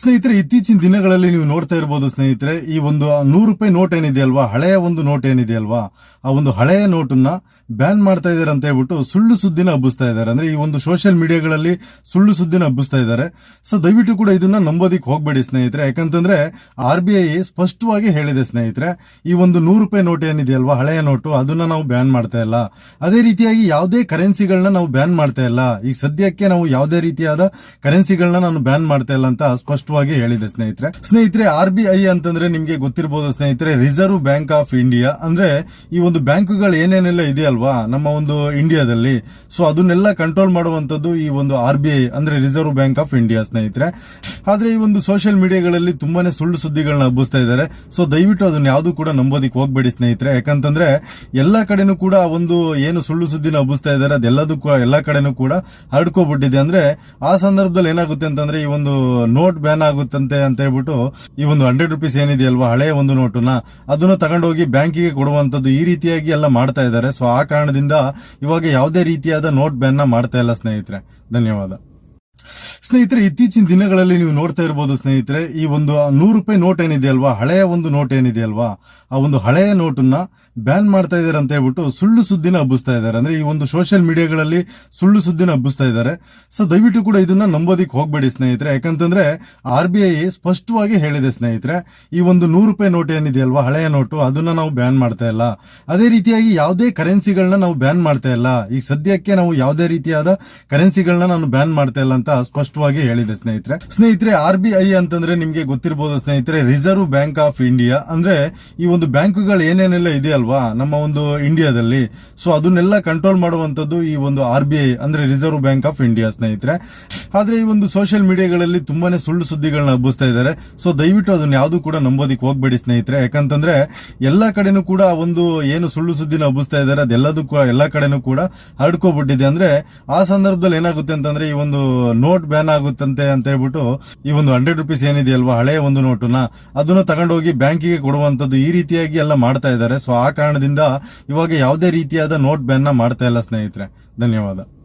ಸ್ನೇಹಿತರೆ, ಇತ್ತೀಚಿನ ದಿನಗಳಲ್ಲಿ ನೀವು ನೋಡ್ತಾ ಇರಬಹುದು ಸ್ನೇಹಿತರೆ, ಈ ಒಂದು ನೂರು ರೂಪಾಯಿ ನೋಟ್ ಏನಿದೆ ಅಲ್ವಾ? ಹಳೆಯ ಒಂದು ನೋಟ್ ಏನಿದೆ ಅಲ್ವಾ? ಆ ಒಂದು ಹಳೆಯ ನೋಟನ್ನ ಬ್ಯಾನ್ ಮಾಡ್ತಾ ಇದ್ದಾರೆ ಅಂತ ಹೇಳ್ಬಿಟ್ಟು ಸುಳ್ಳು ಸುದ್ದಿನ ಹಬ್ಬಿಸ್ತಾ ಇದ್ದಾರೆ. ಅಂದ್ರೆ ಈ ಒಂದು ಸೋಷಿಯಲ್ ಮೀಡಿಯಾಗಳಲ್ಲಿ ಸುಳ್ಳು ಸುದ್ದಿನ ಹಬ್ಬಿಸ್ತಾ ಇದ್ದಾರೆ. ಸೊ ದಯವಿಟ್ಟು ಕೂಡ ಇದನ್ನ ನಂಬೋದಿಕ್ಕೆ ಹೋಗ್ಬೇಡಿ ಸ್ನೇಹಿತರೆ. ಯಾಕಂತಂದ್ರೆ ಆರ್ ಬಿ ಐ ಸ್ಪಷ್ಟವಾಗಿ ಹೇಳಿದೆ ಸ್ನೇಹಿತರೆ, ಈ ಒಂದು ನೂರು ರೂಪಾಯಿ ನೋಟ್ ಏನಿದೆ ಅಲ್ವಾ? ಹಳೆಯ ನೋಟು, ಅದನ್ನ ನಾವು ಬ್ಯಾನ್ ಮಾಡ್ತಾ ಇಲ್ಲ. ಅದೇ ರೀತಿಯಾಗಿ ಯಾವುದೇ ಕರೆನ್ಸಿಗಳನ್ನ ನಾವು ಬ್ಯಾನ್ ಮಾಡ್ತಾ ಇಲ್ಲ. ಈಗ ಸದ್ಯಕ್ಕೆ ನಾವು ಯಾವುದೇ ರೀತಿಯಾದ ಕರೆನ್ಸಿಗಳನ್ನ ನಾನು ಬ್ಯಾನ್ ಮಾಡ್ತಾ ಇಲ್ಲ ಅಂತ ಸ್ಪಷ್ಟವಾಗಿ ಹೇಳಿದೆ, ಸ್ನೇಹಿತರೆ. ಸ್ನೇಹಿತರೆ, ಆರ್ ಬಿ ಐ ಅಂತಂದ್ರೆ ನಿಮ್ಗೆ ಗೊತ್ತಿರಬಹುದು ಸ್ನೇಹಿತರೆ ರಿಸರ್ವ್ ಬ್ಯಾಂಕ್ ಆಫ್ ಇಂಡಿಯಾ ಅಂದ್ರೆ ಈ ಒಂದು ಬ್ಯಾಂಕ್ಗಳು ಏನೇನೆಲ್ಲ ಇದೆಯಲ್ವಾ ನಮ್ಮ ಒಂದು ಇಂಡಿಯಾದಲ್ಲಿ. ಸೊ ಅದನ್ನೆಲ್ಲ ಕಂಟ್ರೋಲ್ ಮಾಡುವಂತದ್ದು ಈ ಒಂದು ಆರ್ ಬಿ ಐ, ಅಂದ್ರೆ ರಿಸರ್ವ್ ಬ್ಯಾಂಕ್ ಆಫ್ ಇಂಡಿಯಾ ಸ್ನೇಹಿತರೆ. ಆದ್ರೆ ಈ ಒಂದು ಸೋಷಿಯಲ್ ಮೀಡಿಯಾಗಳಲ್ಲಿ ತುಂಬಾನೇ ಸುಳ್ಳು ಸುದ್ದಿಗಳನ್ನ ಹಬ್ಬಿಸ್ತಾ ಇದ್ದಾರೆ. ಸೊ ದಯವಿಟ್ಟು ಅದನ್ನ ಯಾವ್ದು ಕೂಡ ನಂಬೋದಿಕ್ಕೆ ಹೋಗ್ಬೇಡಿ ಸ್ನೇಹಿತರೆ. ಯಾಕಂತಂದ್ರೆ ಎಲ್ಲಾ ಕಡೆನೂ ಕೂಡ ಒಂದು ಏನು ಸುಳ್ಳು ಸುದ್ದಿನ ಹಬ್ಬಿಸ್ತಾ ಇದ್ದಾರೆ, ಅದೆಲ್ಲದಕ್ಕೂ, ಎಲ್ಲಾ ಕಡೆನೂ ಕೂಡ ಹರಡ್ಕೋಬಿಟ್ಟಿದೆ. ಅಂದ್ರೆ ಆ ಸಂದರ್ಭದಲ್ಲಿ ಏನಾಗುತ್ತೆ ಅಂತಂದ್ರೆ ಈ ಒಂದು ನೋಟ್ ಬ್ಯಾನ್ ಆಗುತ್ತಂತೆ ಅಂತ ಹೇಳ್ಬಿಟ್ಟು ಈ ಒಂದು ಹಂಡ್ರೆಡ್ ರುಪೀಸ್ ಏನಿದೆಯಲ್ವಾ ಹಳೆಯ ಒಂದು ನೋಟುನ ಅದನ್ನು ತಗೊಂಡೋಗಿ ಬ್ಯಾಂಕಿಗೆ ಕೊಡುವಂತದ್ದು ಈ ರೀತಿಯಾಗಿ ಎಲ್ಲ ಮಾಡ್ತಾ ಇದ್ದಾರೆ. ಸೊ ಆ ಕಾರಣದಿಂದ ಇವಾಗ ಯಾವುದೇ ರೀತಿಯಾದ ನೋಟ್ ಬ್ಯಾನ್ ಮಾಡ್ತಾ ಇಲ್ಲ ಸ್ನೇಹಿತರೆ. ಧನ್ಯವಾದ. ಸ್ನೇಹಿತರೆ, ಇತ್ತೀಚಿನ ದಿನಗಳಲ್ಲಿ ನೀವು ನೋಡ್ತಾ ಇರಬಹುದು ಸ್ನೇಹಿತರೆ, ಈ ಒಂದು ನೂರು ರೂಪಾಯಿ ನೋಟ್ ಏನಿದೆ ಅಲ್ವಾ? ಹಳೆಯ ಒಂದು ನೋಟ್ ಏನಿದೆ ಅಲ್ವಾ? ಆ ಒಂದು ಹಳೆಯ ನೋಟನ್ನ ಬ್ಯಾನ್ ಮಾಡ್ತಾ ಇದ್ದಾರೆ ಅಂತ ಹೇಳ್ಬಿಟ್ಟು ಸುಳ್ಳು ಸುದ್ದಿನ ಹಬ್ಬಿಸ್ತಾ ಇದ್ದಾರೆ. ಅಂದ್ರೆ ಈ ಒಂದು ಸೋಷಿಯಲ್ ಮೀಡಿಯಾಗಳಲ್ಲಿ ಸುಳ್ಳು ಸುದ್ದಿನ ಹಬ್ಬಿಸ್ತಾ ಇದ್ದಾರೆ. ಸೊ ದಯವಿಟ್ಟು ಕೂಡ ಇದನ್ನ ನಂಬೋದಿಕ್ ಹೋಗ್ಬೇಡಿ ಸ್ನೇಹಿತರೆ. ಯಾಕಂತಂದ್ರೆ ಆರ್ ಬಿ ಐ ಸ್ಪಷ್ಟವಾಗಿ ಹೇಳಿದೆ ಸ್ನೇಹಿತರೆ, ಈ ಒಂದು ನೂರು ರೂಪಾಯಿ ನೋಟ್ ಏನಿದೆ ಅಲ್ವಾ? ಹಳೆಯ ನೋಟು, ಅದನ್ನ ನಾವು ಬ್ಯಾನ್ ಮಾಡ್ತಾ ಇಲ್ಲ. ಅದೇ ರೀತಿಯಾಗಿ ಯಾವುದೇ ಕರೆನ್ಸಿಗಳನ್ನ ನಾವು ಬ್ಯಾನ್ ಮಾಡ್ತಾ ಇಲ್ಲ. ಈಗ ಸದ್ಯಕ್ಕೆ ನಾವು ಯಾವುದೇ ರೀತಿಯಾದ ಕರೆನ್ಸಿಗಳನ್ನ ನಾನು ಬ್ಯಾನ್ ಮಾಡ್ತಾ ಇಲ್ಲ ಅಂತ ಸ್ಪಷ್ಟವಾಗಿ ಹೇಳಿದೆ, ಸ್ನೇಹಿತರೆ. ಸ್ನೇಹಿತರೆ, ಆರ್ ಅಂತಂದ್ರೆ ನಿಮ್ಗೆ ಗೊತ್ತಿರಬಹುದು ಸ್ನೇಹಿತರೆ ರಿಸರ್ವ್ ಬ್ಯಾಂಕ್ ಆಫ್ ಇಂಡಿಯಾ ಅಂದ್ರೆ ಈ ಒಂದು ಬ್ಯಾಂಕುಗಳು ಏನೇನೆಲ್ಲ ಇದೆ ಅಲ್ವಾ ನಮ್ಮ ಒಂದು ಇಂಡಿಯಾದಲ್ಲಿ ಸೊ ಅದನ್ನೆಲ್ಲ ಕಂಟ್ರೋಲ್ ಮಾಡುವಂತದ್ದು ಈ ಒಂದು ಆರ್ ಬಿ ಐ, ಅಂದ್ರೆ ರಿಸರ್ವ್ ಬ್ಯಾಂಕ್ ಆಫ್ ಇಂಡಿಯಾ ಸ್ನೇಹಿತರೆ. ಆದ್ರೆ ಈ ಒಂದು ಸೋಷಿಯಲ್ ಮೀಡಿಯಾಗಳಲ್ಲಿ ತುಂಬಾನೇ ಸುಳ್ಳು ಸುದ್ದಿಗಳನ್ನ ಹಬ್ಬಿಸ್ತಾ ಇದ್ದಾರೆ. ಸೊ ದಯವಿಟ್ಟು ಅದನ್ನ ಯಾವ್ದು ಕೂಡ ನಂಬೋದಿಕ್ ಹೋಗ್ಬೇಡಿ, ಸ್ನೇಹಿತರೆ. ಯಾಕಂತಂದ್ರೆ ಎಲ್ಲಾ ಕಡೆನೂ ಕೂಡ ಒಂದು ಏನು ಸುಳ್ಳು ಸುದ್ದಿನ ಹಬ್ಬಿಸ್ತಾ ಇದ್ದಾರೆ, ಅದೆಲ್ಲದಕ್ಕೂ ಎಲ್ಲಾ ಕಡೆನೂ ಕೂಡ ಹರಡ್ಕೋಬಿಟ್ಟಿದೆ. ಅಂದ್ರೆ ಆ ಸಂದರ್ಭದಲ್ಲಿ ಏನಾಗುತ್ತೆ ಅಂತಂದ್ರೆ ಈ ಒಂದು ನೋಟ್ ಬ್ಯಾನ್ ಆಗುತ್ತಂತೆ ಅಂತ ಹೇಳ್ಬಿಟ್ಟು ಈ ಒಂದು ಹಂಡ್ರೆಡ್ ರುಪೀಸ್ ಏನಿದೆಯಲ್ವಾ ಹಳೆಯ ಒಂದು ನೋಟುನ ಅದನ್ನ ತಗೊಂಡೋಗಿ ಬ್ಯಾಂಕಿಗೆ ಕೊಡುವಂತದ್ದು ಈ ರೀತಿಯಾಗಿ ಎಲ್ಲ ಮಾಡ್ತಾ ಇದ್ದಾರೆ. ಸೊ ಆ ಕಾರಣದಿಂದ ಇವಾಗ ಯಾವುದೇ ರೀತಿಯಾದ ನೋಟ್ ಬ್ಯಾನ್ ಮಾಡ್ತಾ ಇಲ್ಲ ಸ್ನೇಹಿತರೆ. ಧನ್ಯವಾದ.